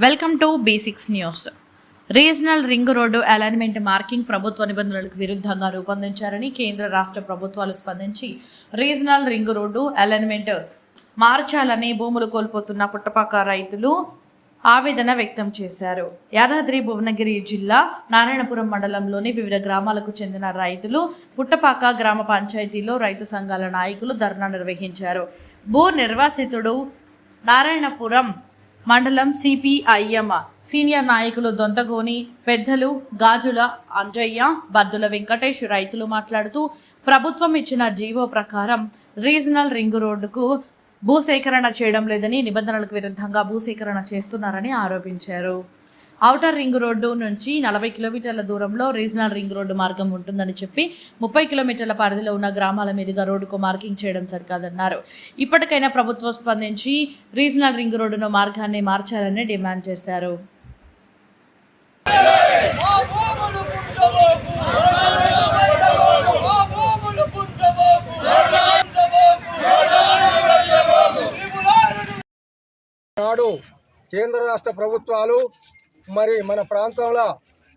Welcome to basics news regional ring road alignment marking ప్రభుత్వ నిబంధనలకు విరుద్ధంగా రూపొందించారని కేంద్ర రాష్ట్ర ప్రభుత్వాలు స్పందించి రీజనల్ రింగ్ రోడ్డు అలైన్మెంట్ మార్చాలని భూములు కోల్పోతున్న పుట్టపాక రైతులు ఆవేదన వ్యక్తం చేశారు. యాదాద్రి భువనగిరి జిల్లా నారాయణపురం మండలంలోని వివిధ గ్రామాలకు చెందిన రైతులు పుట్టపాక గ్రామ పంచాయతీలో రైతు సంఘాల నాయకులు ధర్నా నిర్వహించారు. భూ నిర్వాసితుడు నారాయణపురం మండలం సిపిఐఎం సీనియర్ నాయకులు దొంతగోని పెద్దలు గాజుల అంజయ్య బద్దుల వెంకటేష్ రైతులు మాట్లాడుతూ ప్రభుత్వం ఇచ్చిన జీవో ప్రకారం రీజనల్ రింగ్ రోడ్డుకు భూసేకరణ చేయడం లేదని నిబంధనలకు విరుద్ధంగా భూసేకరణ చేస్తున్నారని ఆరోపించారు. ఔటర్ రింగ్ రోడ్డు నుంచి నలభై కిలోమీటర్ల దూరంలో రీజనల్ రింగ్ రోడ్డు మార్గం ఉంటుందని చెప్పి ముప్పై కిలోమీటర్ల పరిధిలో ఉన్న గ్రామాల మీదుగా రోడ్డుకు మార్కింగ్ చేయడం సరికాదన్నారు. ఇప్పటికైనా ప్రభుత్వం స్పందించి రీజనల్ రింగ్ రోడ్డును మార్గాన్ని మార్చాలని డిమాండ్ చేశారు. నాడు కేంద్ర రాష్ట్ర ప్రభుత్వాలు మరి మన ప్రాంతంలో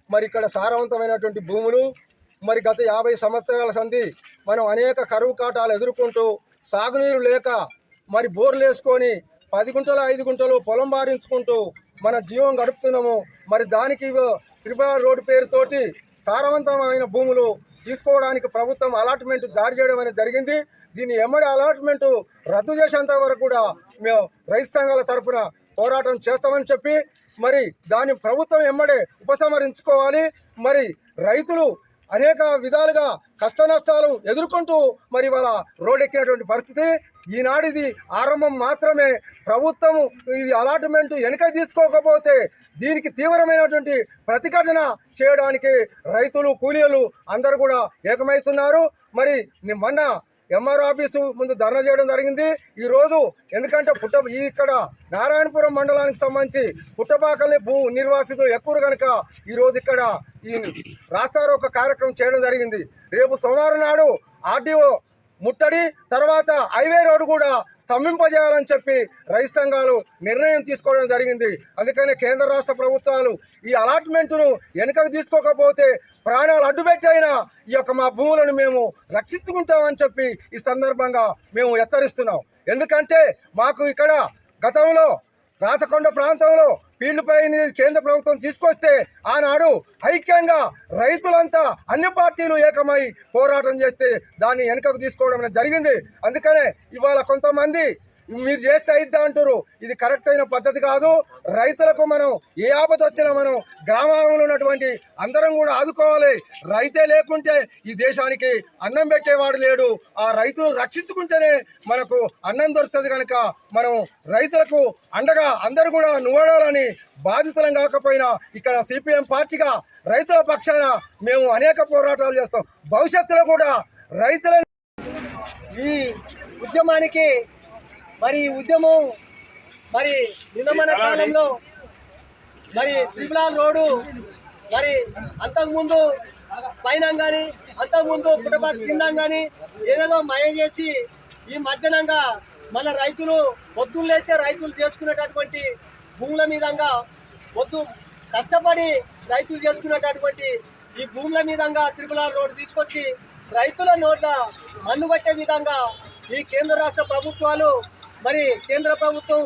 మరి ఇక్కడ సారవంతమైనటువంటి భూములు మరి గత యాభై సంవత్సరాల సంధి మనం అనేక కరువు కాటాలు ఎదుర్కొంటూ సాగునీరు లేక మరి బోర్లు వేసుకొని పది గుంటలు ఐదు గుంటలు పొలం బారించుకుంటూ మన జీవం గడుపుతున్నాము. మరి దానికి త్రిపుర రోడ్డు పేరుతోటి సారవంతమైన భూములు తీసుకోవడానికి ప్రభుత్వం అలాట్మెంట్ జారీ చేయడం అనేది జరిగింది. దీన్ని ఎమ్మడి అలాట్మెంట్ రద్దు చేసేంత వరకు కూడా మేము రైతు సంఘాల తరఫున పోరాటం చేస్తామని చెప్పి మరి దాన్ని ప్రభుత్వం ఎమ్మడే ఉపసంహరించుకోవాలి. మరి రైతులు అనేక విధాలుగా కష్ట నష్టాలు ఎదుర్కొంటూ మరి వాళ్ళ రోడ్ ఎక్కినటువంటి పరిస్థితి. ఈనాడిది ఆరంభం మాత్రమే. ప్రభుత్వం ఇది అలాట్మెంట్ వెనక తీసుకోకపోతే దీనికి తీవ్రమైనటువంటి ప్రతిఘటన చేయడానికి రైతులు కూలీలు అందరూ కూడా ఏకమవుతున్నారు. మరి మొన్న ఎంఆర్ ఆఫీసు ముందు ధర్నా చేయడం జరిగింది. ఈ రోజు ఎందుకంటే పుట్ట ఈ ఇక్కడ నారాయణపురం మండలానికి సంబంధించి పుట్టపాకల్ని భూ నిర్వాసితులు ఎక్కువ కనుక ఈ రోజు ఇక్కడ ఈ రాస్తారో ఒక కార్యక్రమం చేయడం జరిగింది. రేపు సోమవారం నాడు ఆర్డీఓ ముట్టడి తర్వాత హైవే రోడ్డు కూడా స్తంభింపజేయాలని చెప్పి రైతు సంఘాలు నిర్ణయం తీసుకోవడం జరిగింది. అందుకనే కేంద్ర రాష్ట్ర ప్రభుత్వాలు ఈ అలాట్మెంట్ను వెనుకకు తీసుకోకపోతే ప్రాణాలు అడ్డుపెట్టైనా ఈ యొక్క మా భూములను మేము రక్షించుకుంటామని చెప్పి ఈ సందర్భంగా మేము హెచ్చరిస్తున్నాం. ఎందుకంటే మాకు ఇక్కడ గతంలో రాచకొండ ప్రాంతంలో వీళ్ళపై కేంద్ర ప్రభుత్వం తీసుకొస్తే ఆనాడు ఐక్యంగా రైతులంతా అన్ని పార్టీలు ఏకమై పోరాటం చేస్తే దాన్ని వెనుకకు తీసుకోవడం జరిగింది. అందుకనే ఇవాళ కొంతమంది మీరు చేస్తే అయిద్దా అంటారు ఇది కరెక్ట్ అయిన పద్ధతి కాదు. రైతులకు మనం ఏ ఆపద వచ్చినా మనం గ్రామంలో ఉన్నటువంటి అందరం కూడా ఆదుకోవాలి. రైతే లేకుంటే ఈ దేశానికి అన్నం పెట్టేవాడు లేడు. ఆ రైతులు రక్షించుకుంటేనే మనకు అన్నం దొరుకుతుంది కనుక మనం రైతులకు అండగా అందరూ కూడా నువ్వడాలని బాధితులం కాకపోయినా ఇక్కడ సిపిఎం పార్టీగా రైతుల పక్షాన మేము అనేక పోరాటాలు చేస్తాం. భవిష్యత్తులో కూడా రైతుల ఈ ఉద్యమానికి మరి ఈ ఉద్యమం మరి నిన్నమన కాలంలో మరి త్రిపులాల్ రోడ్డు మరి అంతకుముందు పైన కానీ అంతకుముందు పుట్టపాక కింద కానీ ఏదేదో మయం చేసి ఈ మధ్యనంగా మన రైతులు పొద్దున్న లేస్తే రైతులు చేసుకునేటటువంటి భూముల మీదంగా పొద్దు కష్టపడి రైతులు చేసుకునేటటువంటి ఈ భూముల మీదంగా త్రిపులాల్ రోడ్డు తీసుకొచ్చి రైతుల నోట్ల మన్ను పట్టే విధంగా ఈ కేంద్ర రాష్ట్ర ప్రభుత్వాలు మరి కేంద్ర ప్రభుత్వం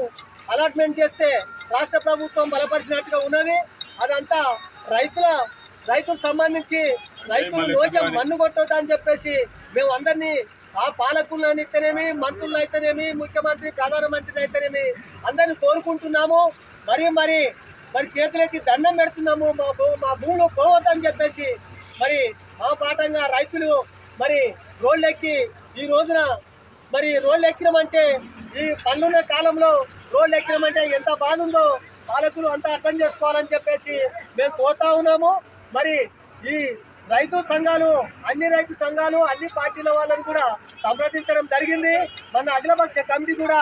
అలాట్మెంట్ చేస్తే రాష్ట్ర ప్రభుత్వం బలపరిచినట్టుగా ఉన్నది. అదంతా రైతుల రైతులకు సంబంధించి రైతులు నోట్ల మన్ను కొట్టొద్దని చెప్పేసి మేము అందరినీ ఆ పాలకులను అయితేనేమి మంత్రులు అయితేనేమి ముఖ్యమంత్రి ప్రధానమంత్రి అయితేనేమి అందరిని కోరుకుంటున్నాము. మరి మరి మరి చేతులెత్తి దండం పెడుతున్నాము. మా భూ మా భూములు పోవద్దని చెప్పేసి మరి మా పాఠంగా రైతులు మరి రోడ్లెక్కి ఈ రోజున మరి రోడ్లు ఎక్కినామంటే ఈ పనులున్న కాలంలో రోడ్లు ఎక్కినామంటే ఎంత బాధ ఉందో పాలకులు అంతా అర్థం చేసుకోవాలని చెప్పేసి మేము కోతా ఉన్నాము. మరి ఈ రైతు సంఘాలు అన్ని రైతు సంఘాలు అన్ని పార్టీల వాళ్ళని కూడా సంప్రదించడం జరిగింది. మన అఖిలపక్ష కమిటీ కూడా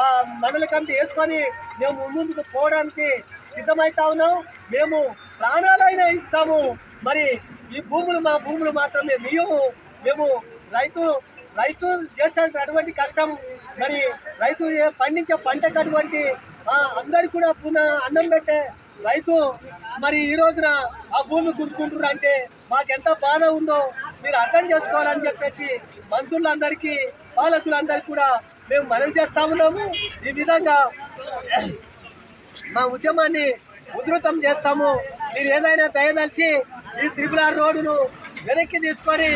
ఆ మండల కమిటీ వేసుకొని మేము ముందుకు పోవడానికి సిద్ధమవుతా ఉన్నాం. మేము ప్రాణాలైనా ఇస్తాము. మరి ఈ భూములు మా భూములు మాత్రమే మేము మేము రైతు రైతు చేసేటువంటి కష్టం మరి రైతు పండించే పంటకు అటువంటి ఆ, అందరికి కూడా పునః అన్నం పెట్టే రైతు మరి ఈ రోజున ఆ భూమి గుర్తుకుంటున్నారు అంటే మాకెంత బాధ ఉందో మీరు అర్థం చేసుకోవాలని చెప్పేసి మంత్రులందరికీ పాలకులందరికీ కూడా మేము మనం చేస్తా ఉన్నాము. ఈ విధంగా మా ఉద్యమాన్ని ఉధృతం చేస్తాము. మీరు ఏదైనా దయదలిచి ఈ త్రిపుల రోడ్డును వెనక్కి తీసుకొని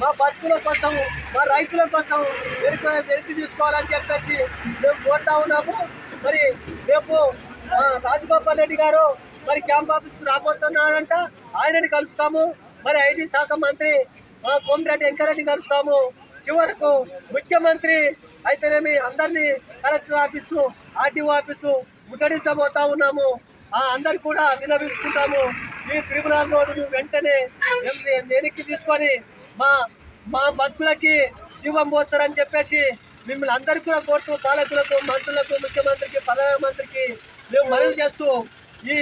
మా బతుకుల కోసం మా రైతుల కోసం వెనక్కి వెనక్కి తీసుకోవాలని చెప్పేసి మేము కోరుతా ఉన్నాము. మరి రేపు రాజగోపాల్ రెడ్డి గారు మరి క్యాంప్ ఆఫీస్కి రాబోతున్నారంట. ఆయనని కలుస్తాము. మరి ఐటీ శాఖ మంత్రి ఆ, కోమటిరెడ్డి వెంకరెడ్డి కలుస్తాము. చివరకు ముఖ్యమంత్రి అయితేనేమి అందరినీ కలెక్టర్ ఆఫీసు ఆర్టీఓ ఆఫీసు ముట్టడించబోతా ఉన్నాము. ఆ అందరు కూడా వినవించుకుంటాము ఈ క్రిమినల్ రోడ్డును వెంటనే దేనికి తీసుకొని మా మా బతుకులకి జీవం పోస్తారని చెప్పేసి మిమ్మల్ని అందరికీ కూడా కోరుతూ పాలకులకు మంత్రులకు ముఖ్యమంత్రికి ప్రధానమంత్రికి మేము మనవి చేస్తూ ఈ